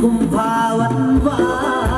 คุ้มภาวันวา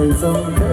hay sông thơ